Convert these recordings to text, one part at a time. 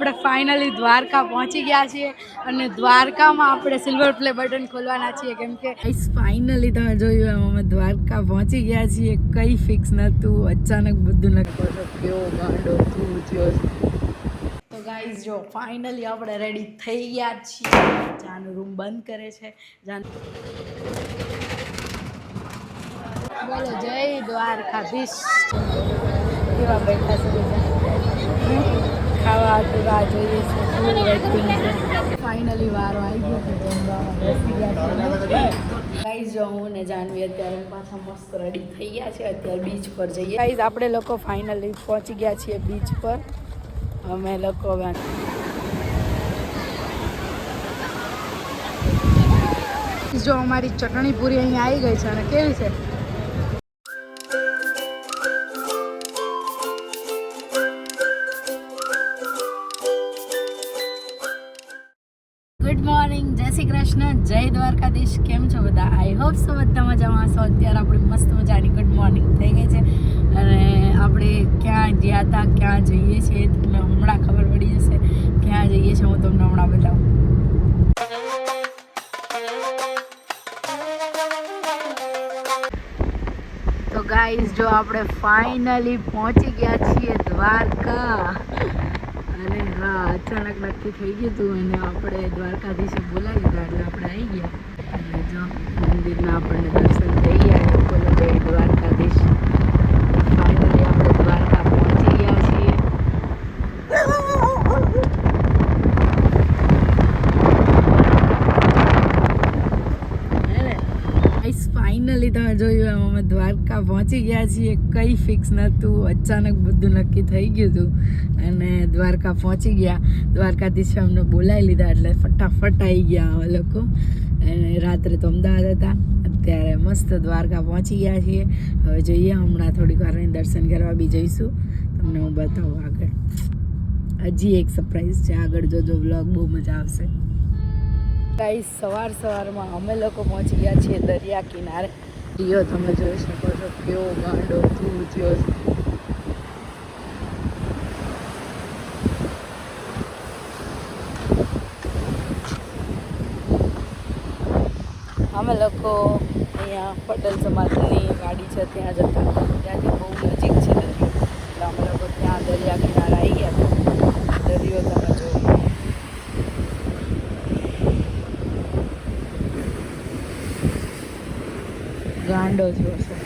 આપણે ફાઇનલી દ્વારકા પહોંચી ગયા છીએ અને દ્વારકામાં આપણે સિલ્વર પ્લે બટન ખોલવાના છીએ. કેમ કે ફાઇનલી તમે જોયું એમ અમે દ્વારકા પહોંચી ગયા છીએ. કંઈ ફિક્સ નહોતું, અચાનક બધું નક્કી કેવો ગાંડો થયો? તો ગાઈઝ જો ફાઇનલી આપણે રેડી થઈ ગયા છીએ. જાનું રૂમ બંધ કરે છે. જાન બોલો, જય દ્વારકાધીશ. કેવા બેઠા છે ખાવા પીવા જોઈએ છે ફાઇનલી વારો આવી ગયો ગાઈઝ જો હું ને જાનવી અત્યારે રેડી થઈ ગયા છે અત્યારે બીચ પર જઈએ. ગાઈઝ આપણે લોકો ફાઇનલી પહોંચી ગયા છીએ બીચ પર. અમે લોકો જો અમારી ચટણી પૂરી અહીંયા આવી ગઈ છે, અને કેવી છે? હોપ સો બધા મજામાં છો અત્યારે આપણે મસ્ત મજાની ગુડ મોર્નિંગ થઈ ગઈ છે. અને આપણે ક્યાં ગયા હતા ક્યાં જઈએ છીએ, તમને હમણાં ખબર પડી જશે. ક્યાં જઈએ છીએ, હું તમને હમણાં બતાવું. તો ગાઈઝ જો આપણે ફાઇનલી પહોંચી ગયા છીએ દ્વારકા. અને હા અચાનક નક્કી થઈ ગયું હતું અને આપણે દ્વારકાધીશે બોલાવી દીધા એટલે આપણે આવી ગયા. જો મંદિરના આપણને દર્શન થઈ ગયા બોલો જય દ્વારકાધીશ. ફાઇનલી આપણે દ્વારકા પહોંચી ગયા છીએ. ફાઇનલી તમે જોયું એમ અમે દ્વારકા પહોંચી ગયા છીએ. કંઈ ફિક્સ નહોતું. અચાનક બધું નક્કી થઈ ગયું હતું. અને દ્વારકા પહોંચી ગયા. દ્વારકાધીશે અમને બોલાવી લીધા એટલે ફટાફટ આવી ગયા અમે લોકો. રાત્રે તો અમદાવાદ હતા. અત્યારે મસ્ત દ્વારકા પહોંચી ગયા છીએ. હવે જોઈએ, હમણાં થોડીક વાર દર્શન કરવા બી જઈશું. તમને હું બતાવું આગળ. હજી એક સરપ્રાઈઝ છે. આગળ જોજો વ્લોગ બહુ મજા આવશે. ગાઈસ સવાર સવારમાં અમે લોકો પહોંચી ગયા છીએ દરિયા કિનારે. રિયો તમે જોઈ શકો છો, કેવો ગાંડો ધૂ થયો અમે લોકો અહીંયા પટેલ સમાજની ગાડી છે, ત્યાં જતા ત્યાંથી બહુ નજીક છે દરિયો. એટલે અમે લોકો ત્યાં દરિયા કિનારા આવી ગયા હતા. દરિયો તમે જોઈ ગાંડો થયો છે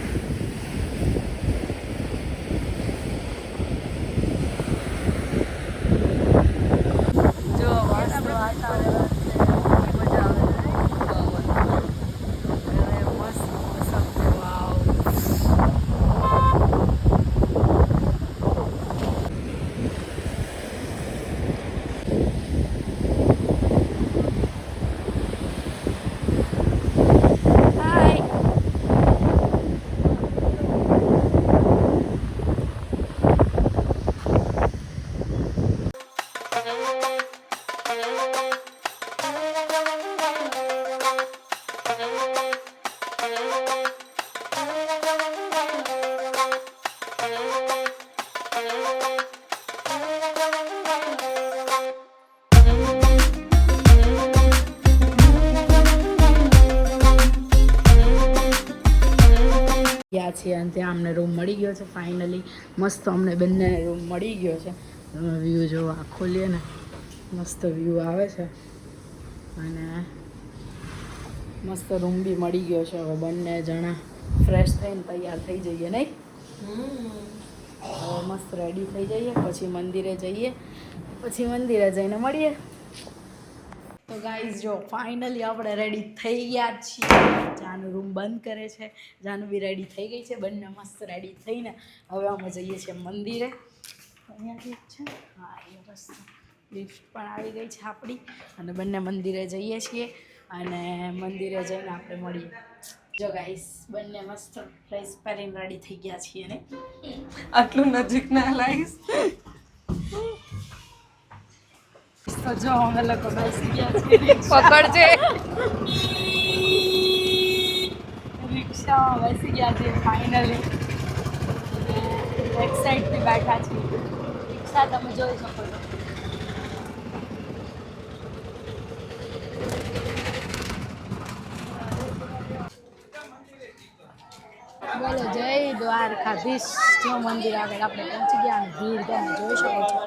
ગયા છીએ અને ત્યાં અમને રૂમ મળી ગયો છે. ફાઇનલી મસ્ત અમને બંને રૂમ મળી ગયો છે. તમે વ્યૂ જો આ ખોલીએ ને. મસ્ત વ્યૂ આવે છે. અને મસ્ત રૂમ બી મળી ગયો છે. હવે બંને જણા ફ્રેશ થઈને તૈયાર થઈ જઈએ નહીં? હવે મસ્ત રેડી થઈ જઈએ પછી મંદિરે જઈએ. પછી મંદિરે જઈને મળીએ. તો ગાઈઝ જો ફાઇનલી આપણે રેડી થઈ ગયા છીએ. જાનું રૂમ બંધ કરે છે. જાનું બી રેડી થઈ ગઈ છે. બંને મસ્ત રેડી થઈને હવે અમે જઈએ છીએ મંદિરે. અહીંયાથી છે. હા, એ બસ લિફ્ટ પણ આવી ગઈ છે આપણી. અને બંને મંદિરે જઈએ છીએ. અને મંદિરે જઈને આપણે મળીએ જો ગાઈસ બંને મસ્ત ડ્રેસ પહેરીને રેડી થઈ ગયા છીએ ને. આટલું નજીક ના લાવીશ તો જો અમે લોકો બેસી ગયા છીએ. પકડજે. રિક્ષામાં બેસી ગયા છે ફાઇનલી સાઈડથી બેઠા છે. રિક્ષા તમે જોઈ શકો છો. બોલો, જય દ્વારકાધીશ. જો મંદિર આગળ આપણે પહોંચી ગયા અને ભીડ તમે જોઈ શકો છો.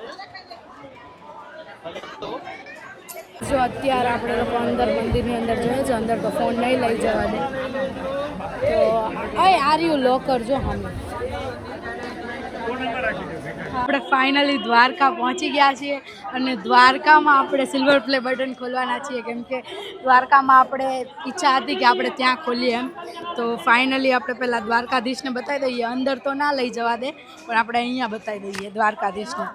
જો અત્યારે આપણે લોકો અંદર મંદિરની અંદર જોઈએ છે, અંદર તો ફોન નહીં લઈ જવા દે. તો આય આર યુ લોકર જો આપણે ફાઇનલી દ્વારકા પહોંચી ગયા છીએ અને દ્વારકામાં આપણે સિલ્વર પ્લે બટન ખોલવાના છીએ. કેમ કે દ્વારકામાં આપણે ઈચ્છા હતી કે આપણે ત્યાં ખોલીએ એમ. તો ફાઇનલી આપણે પહેલાં દ્વારકાધીશને બતાવી દઈએ. અંદર તો ના લઈ જવા દે, પણ આપણે અહીંયા બતાવી દઈએ દ્વારકાધીશને.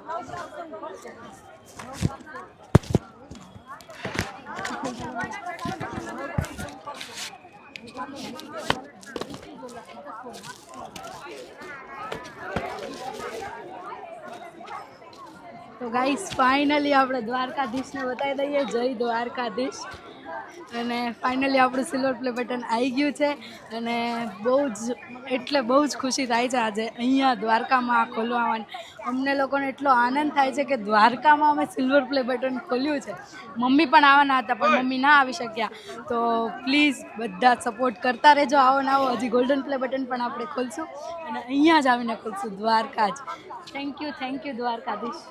તો ગાઈસ ફાઇનલી આપણે દ્વારકાધીશને બતાવી દઈએ. જય દ્વારકાધીશ. અને ફાઇનલી આપણું સિલ્વર પ્લે બટન આવી ગયું છે. અને બહુ જ, એટલે બહુ જ ખુશી થાય છે આજે અહીંયા દ્વારકામાં ખોલવામાં. અમને લોકોને એટલો આનંદ થાય છે કે દ્વારકામાં અમે સિલ્વર પ્લે બટન ખોલ્યું છે. મમ્મી પણ આવવાના હતા, પણ મમ્મી ના આવી શક્યા. તો પ્લીઝ બધા સપોર્ટ કરતા રહેજો આવો ને આવો. હજી ગોલ્ડન પ્લે બટન પણ આપણે ખોલશું. અને અહીંયા જ આવીને ખોલશું દ્વારકા જ. Thank you thank you Dwarkadhish.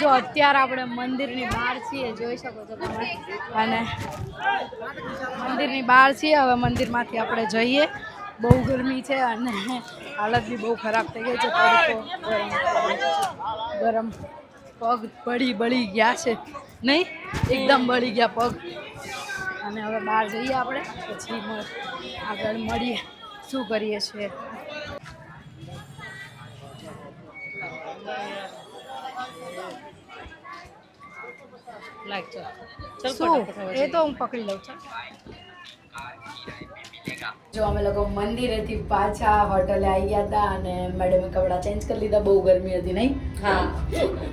જો અત્યારે આપણે મંદિરની બહાર છીએ, જોઈ શકો છો તમે. અને મંદિરની બહાર છીએ, હવે મંદિરમાંથી આપણે જઈએ. બહુ ગરમી છે અને હાલત બી બહુ ખરાબ થઈ ગઈ છે. તડકો, ગરમ ગરમ પગ બળી બળી ગયા છે. નહીં, એકદમ બળી ગયા પગ. અને હવે બહાર જઈએ આપણે. પછી આગળ મળીએ. શું કરીએ છીએ? શું? એ તો હું પકડી લઉં છું જો અમે લોકો મંદિરેથી પાછા હોટલે આવી ગયા હતા અને મેડમે કપડાં ચેન્જ કરી લીધા બહુ ગરમી હતી નહીં? હા.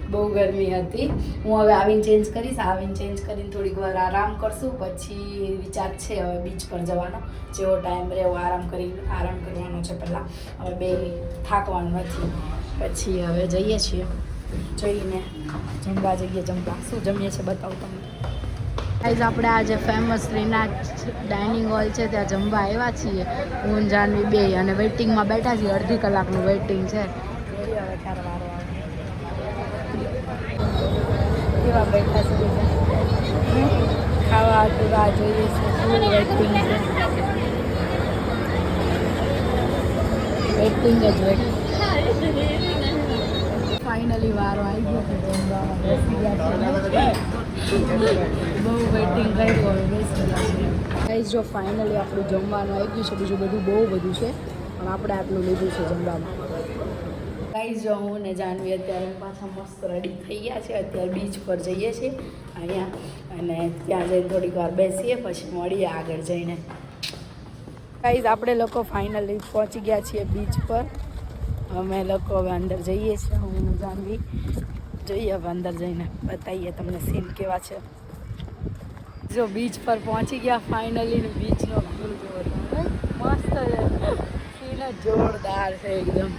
બહુ ગરમી હતી. હું હવે આવીને ચેન્જ કરીશ. આવીને ચેન્જ કરીને થોડીક વાર આરામ કરશું. પછી વિચાર છે હવે બીચ પર જવાનો. જેવો ટાઈમ રહેવો આરામ કરી આરામ કરવાનો છે પહેલાં. હવે બે થાકવાનું નથી. પછી હવે જઈએ છીએ. જઈને જમવા જઈએ જમવા. શું જમીએ છીએ બતાવું તમને ગાઈઝ આપણે આજે ફેમસ શ્રીનાથ ડાઇનિંગ હોલ છે ત્યાં જમવા આવ્યા છીએ. હું જાનવી બે. અને વેઇટિંગમાં બેઠા છીએ. અડધી કલાકનું વેઇટિંગ છે. હવે ક્યારે વારો આવે. કેવા બેઠા છે? ખાવા હતું રાહ જોઈએ છે વેટિંગ છે? જ વેઇટિંગ ફાઇનલી વારો આવી ગયો બહુ વેઇટિંગ કર્યું હવે ગાઈઝ જો ફાઇનલી આપણું જમવાનું આવી ગયું છે, બીજું બધું બહુ બધું છે, પણ આપણે આટલું લીધું છે જમવામાં. ગાઈઝ જો હું ને જાનવી અત્યારે પાછા મસ્ત રેડી થઈ ગયા છે, અત્યારે બીચ પર જઈએ છીએ, અહીંયા, અને ત્યાં જઈને થોડીક વાર બેસીએ, પછી મળીએ આગળ જઈને. ગાઈઝ આપણે લોકો ફાઇનલી પહોંચી ગયા છીએ બીચ પર. અમે લોકો હવે અંદર જઈએ છીએ, હું ને જાનવી. જોઈએ હવે અંદર જઈને બતાવીએ તમને સીન કેવા છે. જો બીચ પર પહોંચી ગયા ફાઇનલી બીચનો વ્યૂ જોવો. મસ્ત છે. સીન જોરદાર છે એકદમ.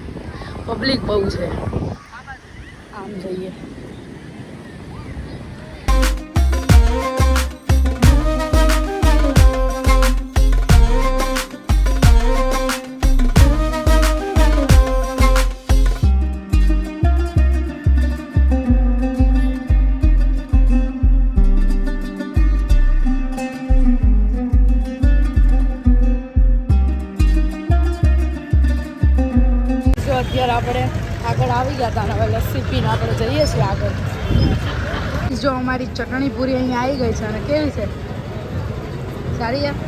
પબ્લિક બહુ છે. આમ જોઈએ. ચટણી પૂરી અહીંયા આવી ગઈ છે અને કેવી છે? સારી યાર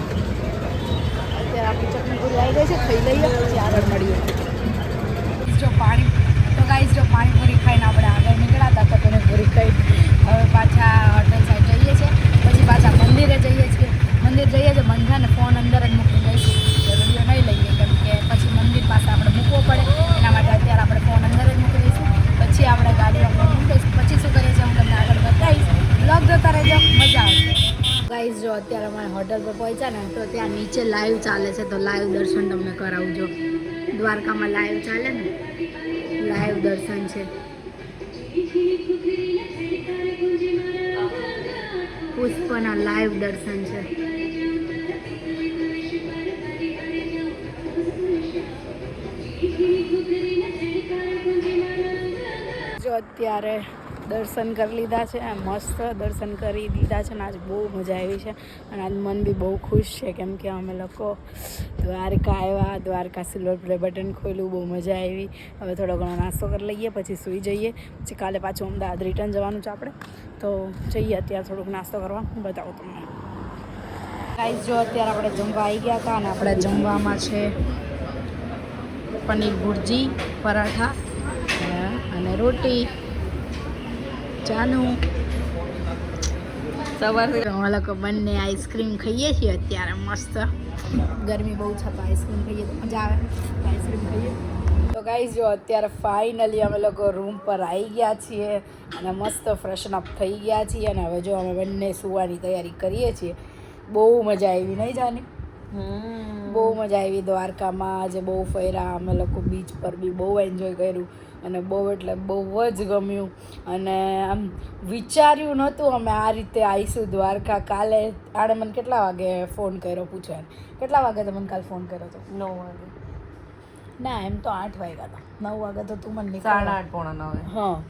અત્યારે આપણી ચટણી પૂરી આવી ગઈ છે, ખાઈ લઈએ, પછી આગળ મળીએ. જો પાણી, તો ગાઈસ જો પાણીપુરી ખાઈને આપણે આગળ નીકળ્યા હતા ચટણી પૂરી ખાઈ હવે પાછા હોટલ સાઈડ જઈએ છીએ. પછી પાછા મંદિરે જઈએ છીએ. મંદિર જઈએ છીએ, બંધાને ફોન અંદર જ મૂકી દઈશું તો વીડિયો નહીં લઈએ, કેમ કે પછી મંદિર પાસે આપણે મૂકવો પડે. એના માટે અત્યારે આપણે ફોન અંદર જ મૂકી દઈશું. પછી આપણે ગાડી ગાઈઝ, જો અત્યારે અમારે હોટલ પર પહોંચ્યા ને, તો ત્યાં નીચે લાઈવ ચાલે છે. તો લાઈવ દર્શન તમને કરાવજો દ્વારકામાં લાઈવ ચાલે ને લાઈવ દર્શન છે. પુષ્પના લાઈવ દર્શન છે. જો અત્યારે દર્શન કરી લીધા છે મસ્ત દર્શન કરી દીધા છે ને આજ બહુ મજા આવી છે અને આજ મન બી બહુ ખુશ છે કેમ કે અમે લોકો દ્વારકા આવ્યા, દ્વારકા સિલ્વર પ્લે બટન ખોલ્યું, બહુ મજા આવી. હવે થોડો ઘણો નાસ્તો કરી લઈએ, પછી સૂઈ જઈએ. પછી કાલે પાછું અમદાવાદ રિટર્ન જવાનું છે આપણે. તો જઈએ અત્યારે થોડુંક નાસ્તો કરવા, હું બતાવું તમને. ગાઈઝ જો અત્યારે આપણે જમવા આવી ગયા હતા અને આપણે જમવામાં છે પનીર ભુરજી, પરાઠા, અને રોટી. ચાનું સવારથી અમે લોકો બંને આઈસ્ક્રીમ ખાઈએ છીએ અત્યારે મસ્ત. ગરમી બહુ છે તો આઈસ્ક્રીમ ખાઈએ તો મજા આવે. આઈસ્ક્રીમ ખાઈએ. તો ગાઈઝ જો અત્યારે ફાઇનલી અમે લોકો રૂમ પર આવી ગયા છીએ અને મસ્ત ફ્રેશન અપ થઈ ગયા છીએ અને હવે જો અમે બંને સુવાની તૈયારી કરીએ છીએ બહુ મજા આવી નહીં જાની? બહુ મજા આવી દ્વારકામાં આજે બહુ ફર્યા અમે લોકો બીચ પર બી બહુ એન્જોય કર્યું. અને બહુ એટલે બહુ જ ગમ્યું. અને આમ વિચાર્યું નહોતું અમે આ રીતે આવીશું દ્વારકા. કાલે આણે મને કેટલા વાગે ફોન કર્યો પૂછ્યો કેટલા વાગે તમે કાલે ફોન કર્યો હતો નવ વાગે. ના એમ તો આઠ વાગ્યા હતા. નવ વાગે તો તું મને સાડા આઠ પોણા નવે. હા.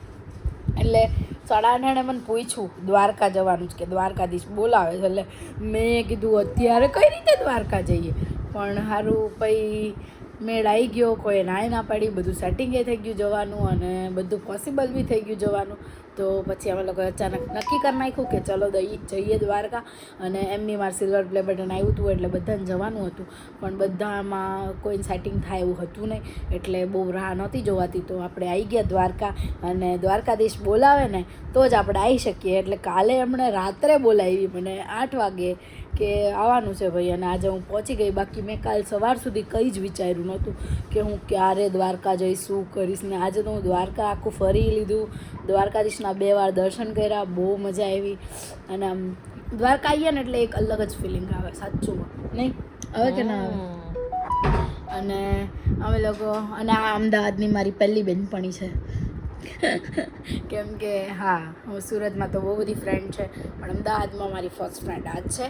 એટલે સાડા આઠે મને પૂછ્યું દ્વારકા જવાનું છે કે દ્વારકાધીશ બોલાવે છે? એટલે મેં કીધું અત્યારે કઈ રીતે દ્વારકા જઈએ? પણ સારું પછી મેળ આવી ગયો કોઈ નાય ના પાડી, બધું સેટિંગે થઈ ગયું જવાનું અને બધું પોસિબલ બી થઈ ગયું જવાનું. તો પછી અમે લોકોએ અચાનક નક્કી કરી નાખ્યું કે ચલો જઈએ દ્વારકા અને એમની માર સિલ્વર પ્લે બટન આવ્યું હતું એટલે બધાને જવાનું હતું. પણ બધામાં કોઈ સેટિંગ થાય એવું હતું નહીં, એટલે બહુ રાહ નહોતી જોવાતી. તો આપણે આવી ગયા દ્વારકા અને દ્વારકાધીશ બોલાવે ને તો જ આપણે આવી શકીએ. એટલે કાલે એમણે રાત્રે બોલાવી મને આઠ વાગે કે આવવાનું છે ભાઈ અને આજે હું પહોંચી ગઈ. બાકી મેં કાલ સવાર સુધી કંઈ જ વિચાર્યું નહોતું કે હું ક્યારે દ્વારકા જઈશ શું કરીશ ને આજે તો હું દ્વારકા આખું ફરી લીધું. દ્વારકાધીશના બે વાર દર્શન કર્યા બહુ મજા આવી. અને આમ દ્વારકા આવીએ ને એટલે એક અલગ જ ફિલિંગ આવે સાચુંમાં નહીં? હવે કે ના આવે? અને અમે લોકો અને આ અમદાવાદની મારી પહેલી બેનપણી છે. કેમ કે, હા, હું સુરતમાં તો બહુ બધી ફ્રેન્ડ છે. પણ અમદાવાદમાં મારી ફર્સ્ટ ફ્રેન્ડ આ જ છે.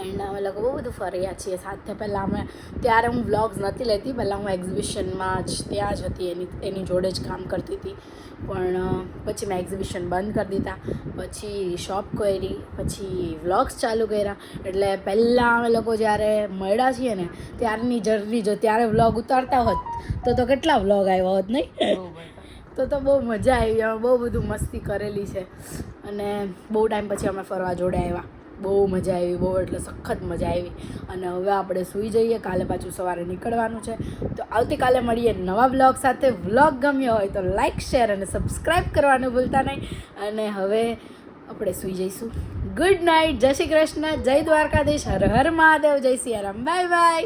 એન્ડ અમે લોકો બહુ બધું ફર્યા છીએ. સાથે પહેલાં અમે, ત્યારે હું વ્લોગ્સ નથી લેતી, પહેલાં હું એક્ઝિબિશનમાં જ, ત્યાં જ હતી. એની એની જોડે જ કામ કરતી હતી. પણ પછી મેં એક્ઝિબિશન બંધ કરી દીધા. પછી શોપ કરી, પછી વ્લોગ્સ ચાલુ કર્યા. એટલે પહેલાં અમે લોકો જ્યારે મળ્યા છીએ ને, ત્યારની જર્ની જો, ત્યારે વ્લોગ ઉતારતા હોત, તો તો કેટલા વ્લોગ આવ્યા હોત નહીં? તો તો બહુ મજા આવી. અમે બહુ બધું મસ્તી કરેલી છે. અને બહુ ટાઈમ પછી અમે ફરવા જોડે આવ્યા. બહુ મજા આવી, બહુ એટલે સખત મજા આવી. અને હવે આપણે સૂઈ જઈએ, કાલે પાછું સવારે નીકળવાનું છે. તો આવતીકાલે મળીએ નવા વ્લોગ સાથે. વ્લોગ ગમ્યો હોય તો લાઇક શેર અને સબસ્ક્રાઈબ કરવાનું ભૂલતા નહીં. અને હવે આપણે સૂઈ જઈશું. ગુડ નાઇટ જય શ્રી કૃષ્ણ. જય દ્વારકાધીશ. હર હર મહાદેવ. જય સિયારામ. Bye bye